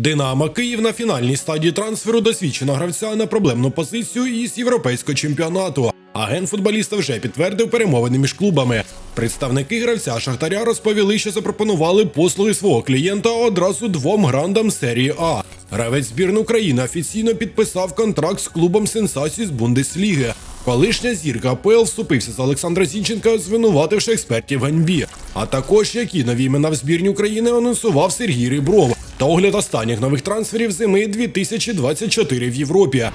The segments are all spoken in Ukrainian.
Динамо Київ на фінальній стадії трансферу досвідченого гравця на проблемну позицію із європейського чемпіонату. Агент футболіста вже підтвердив перемовини між клубами. Представники гравця Шахтаря розповіли, що запропонували послуги свого клієнта одразу двом грандам серії А. Гравець збірної України офіційно підписав контракт з клубом сенсацій з Бундесліги. Колишня зірка АПЛ вступився за Олександра Зінченка, звинувативши експертів в ганьбі. А також які нові імена в збірні України анонсував Сергій Рибров та огляд останніх нових трансферів зими 2024 в Європі.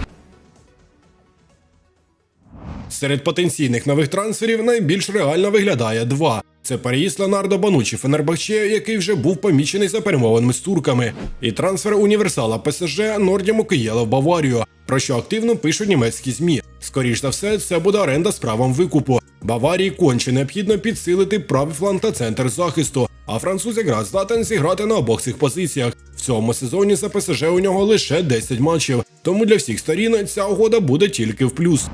Серед потенційних нових трансферів найбільш реально виглядає два. Це переїзд Леонардо Банучі Фенербахче, який вже був помічений за перемовинами з турками, і трансфер універсала ПСЖ Нордіму Києла в Баварію, про що активно пишуть німецькі змі. Скоріш за все, це буде оренда з правом викупу. Баварії конче необхідно підсилити правий фланг та центр захисту. А француз якраз здатен зіграти на обох цих позиціях. В цьому сезоні за ПСЖ у нього лише 10 матчів. Тому для всіх сторін ця угода буде тільки в плюс.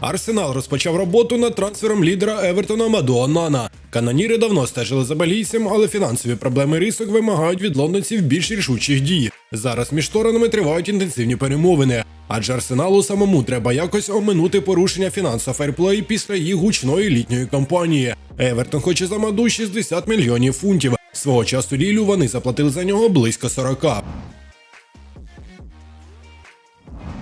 Арсенал розпочав роботу над трансфером лідера Евертона Маду Онана. Каноніри давно стежили за балійцем, але фінансові проблеми рисок вимагають від лондонців більш рішучих дій. Зараз між сторонами тривають інтенсивні перемовини. Адже арсеналу самому треба якось оминути порушення фінансового ферплей після її гучної літньої кампанії. Евертон хоче за маду 60 мільйонів фунтів. Свого часу Лілю вони заплатили за нього близько 40.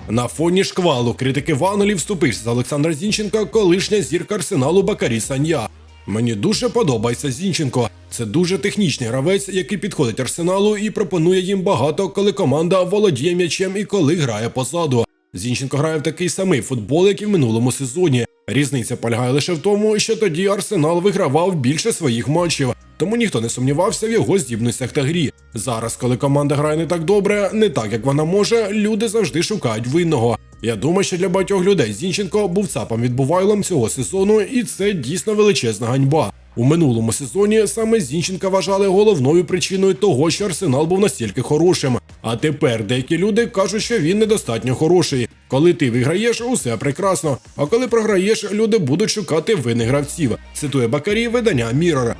На фоні шквалу критики в Англії вступився за Олександра Зінченка, колишня зірка арсеналу Бакарі Саня. Мені дуже подобається Зінченко. Це дуже технічний гравець, який підходить арсеналу і пропонує їм багато, коли команда володіє м'ячем і коли грає позаду. Зінченко грає в такий самий футбол, як і в минулому сезоні. Різниця полягає лише в тому, що тоді Арсенал вигравав більше своїх матчів, тому ніхто не сумнівався в його здібностях та грі. Зараз, коли команда грає не так добре, не так як вона може, люди завжди шукають винного. Я думаю, що для багатьох людей Зінченко був цапом відбувайлом цього сезону, і це дійсно величезна ганьба. У минулому сезоні саме Зінченка вважали головною причиною того, що Арсенал був настільки хорошим. А тепер деякі люди кажуть, що він недостатньо хороший. Коли ти виграєш, усе прекрасно. А коли програєш, люди будуть шукати винних гравців. Цитує Бакарі видання Mirror.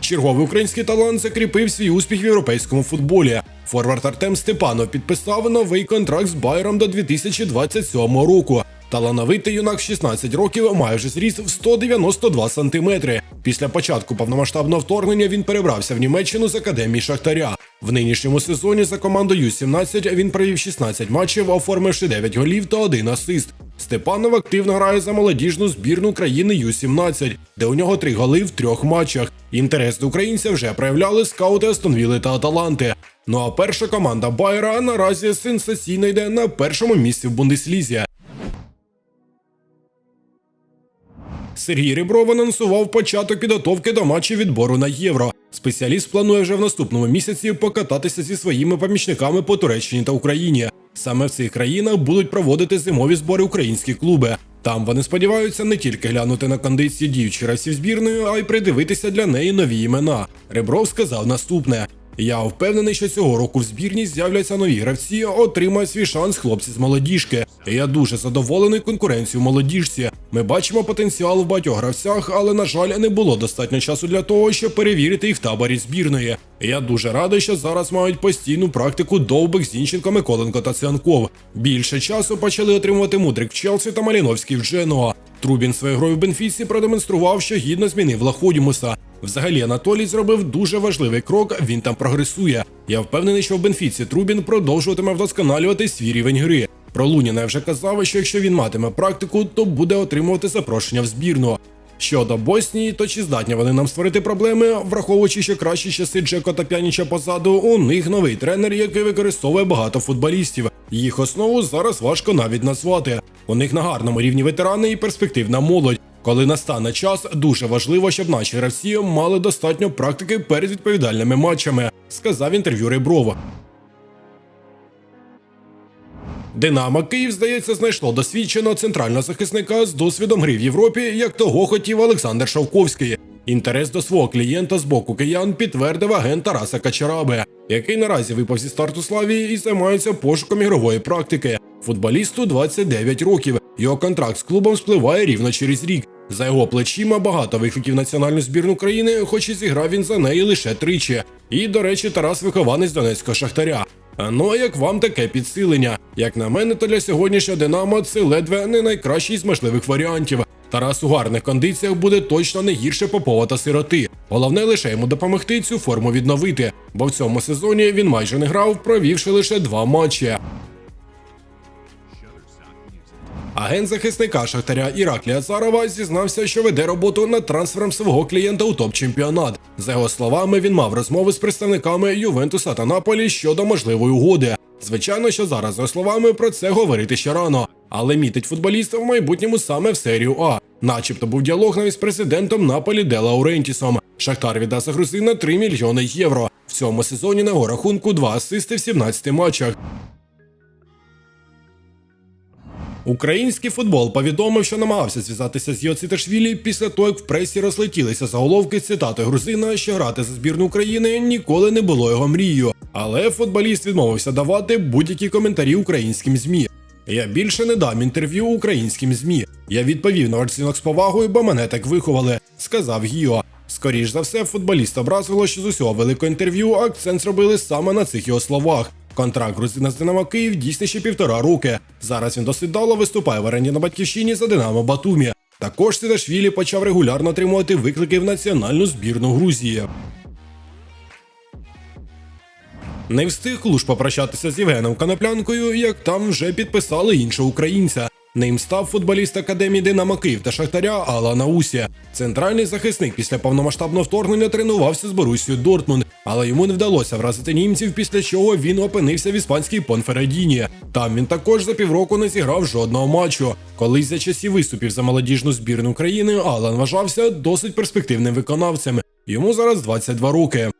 Черговий український талант закріпив свій успіх в європейському футболі. Форвард Артем Степанов підписав новий контракт з Байером до 2027 року. Талановитий юнак в 16 років має вже зріст в 192 сантиметри. Після початку повномасштабного вторгнення він перебрався в Німеччину з академії Шахтаря. В нинішньому сезоні за командою Ю-17 він провів 16 матчів, оформивши 9 голів та 1 асист. Степанов активно грає за молодіжну збірну країни Ю-17, де у нього три голи в трьох матчах. Інтерес до українця вже проявляли скаути Астонвіли та Аталанти. Ну а перша команда Байера наразі сенсаційно йде на першому місці в Бундеслізі. Сергій Рибров анонсував початок підготовки до матчів відбору на євро. Спеціаліст планує вже в наступному місяці покататися зі своїми помічниками по Туреччині та Україні. Саме в цих країнах будуть проводити зимові збори українські клуби. Там вони сподіваються не тільки глянути на кондиції діючих гравців збірної, а й придивитися для неї нові імена. Ребров сказав наступне: я впевнений, що цього року в збірні з'являться нові гравці, отримають свій шанс хлопці з молодіжки. Я дуже задоволений конкуренцією молодіжці. Ми бачимо потенціал в багатьох гравцях, але на жаль, не було достатньо часу для того, щоб перевірити їх в таборі збірної. Я дуже радий, що зараз мають постійну практику Довбик, Зінченко, Миколенко та Цянков. Більше часу почали отримувати Мудрик в Челсі та Маліновський в Дженуа. Трубін своєю грою в Бенфіці продемонстрував, що гідно змінив Лаходімуса. Взагалі Анатолій зробив дуже важливий крок. Він там прогресує. Я впевнений, що в Бенфіці Трубін продовжуватиме вдосконалювати свій рівень гри. Про Луніна я вже казав, що якщо він матиме практику, то буде отримувати запрошення в збірну. Щодо Боснії, то чи здатні вони нам створити проблеми, враховуючи, що кращі часи Джеко та П'яніча позаду, у них новий тренер, який використовує багато футболістів. Їх основу зараз важко навіть назвати. У них на гарному рівні ветерани і перспективна молодь. Коли настане час, дуже важливо, щоб наші гравці мали достатньо практики перед відповідальними матчами, сказав інтерв'ю Реброва. Динамо Київ, здається, знайшло досвідченого центрального захисника з досвідом гри в Європі, як того хотів Олександр Шовковський. Інтерес до свого клієнта з боку киян підтвердив агент Тараса Качараби, який наразі випав зі старту Славії і займається пошуком ігрової практики. Футболісту 29 років. Його контракт з клубом спливає рівно через рік. За його плечима багато викликів національну збірну країни, хоч і зіграв він за неї лише тричі. І, до речі, Тарас вихованець Донецького шахтаря. Ну а як вам таке підсилення? Як на мене, то для сьогоднішнього Динамо це ледве не найкращий з можливих варіантів. Тарас у гарних кондиціях буде точно не гірше Попова та сироти. Головне лише йому допомогти цю форму відновити, бо в цьому сезоні він майже не грав, провівши лише два матчі. Агент захисника Шахтаря Іраклія Царова зізнався, що веде роботу над трансфером свого клієнта у топ-чемпіонат. За його словами, він мав розмови з представниками Ювентуса та Наполі щодо можливої угоди. Звичайно, що зараз, за словами, про це говорити ще рано. Але мітить футболіста в майбутньому саме в серію А. Начебто був діалог навіть з президентом Наполі Де Лаурентісом. Шахтар віддасть грузина 3 мільйони євро. В цьому сезоні на його рахунку 2 асисти в 17 матчах. Український футбол повідомив, що намагався зв'язатися з Йоциташвілі після того, як в пресі розлетілися заголовки цитати грузина, що грати за збірну України ніколи не було його мрією. Але футболіст відмовився давати будь-які коментарі українським змі. Я більше не дам інтерв'ю українським змі. Я відповів на оцінок з повагою, бо мене так виховали, сказав Гіо. Скоріш за все, футболіст образило, що з усього великого інтерв'ю акцент зробили саме на цих його словах. Контракт грузина з Динамо Київ дійсний ще півтора роки. Зараз він досить дало виступає в аренді на батьківщині за Динамо Батумі. Також Сидашвілі почав регулярно отримувати виклики в національну збірну Грузії. Не встиг Луж попрощатися з Євгеном Коноплянкою, як там вже підписали іншого українця. Ним став футболіст академії Динамо Київ та Шахтаря Алана Усі. Центральний захисник після повномасштабного вторгнення тренувався з Борусією Дортмунд, але йому не вдалося вразити німців, після чого він опинився в іспанській Понферадіні. Там він також за півроку не зіграв жодного матчу. Колись за часів виступів за молодіжну збірну країни Алан вважався досить перспективним виконавцем. Йому зараз 22 роки.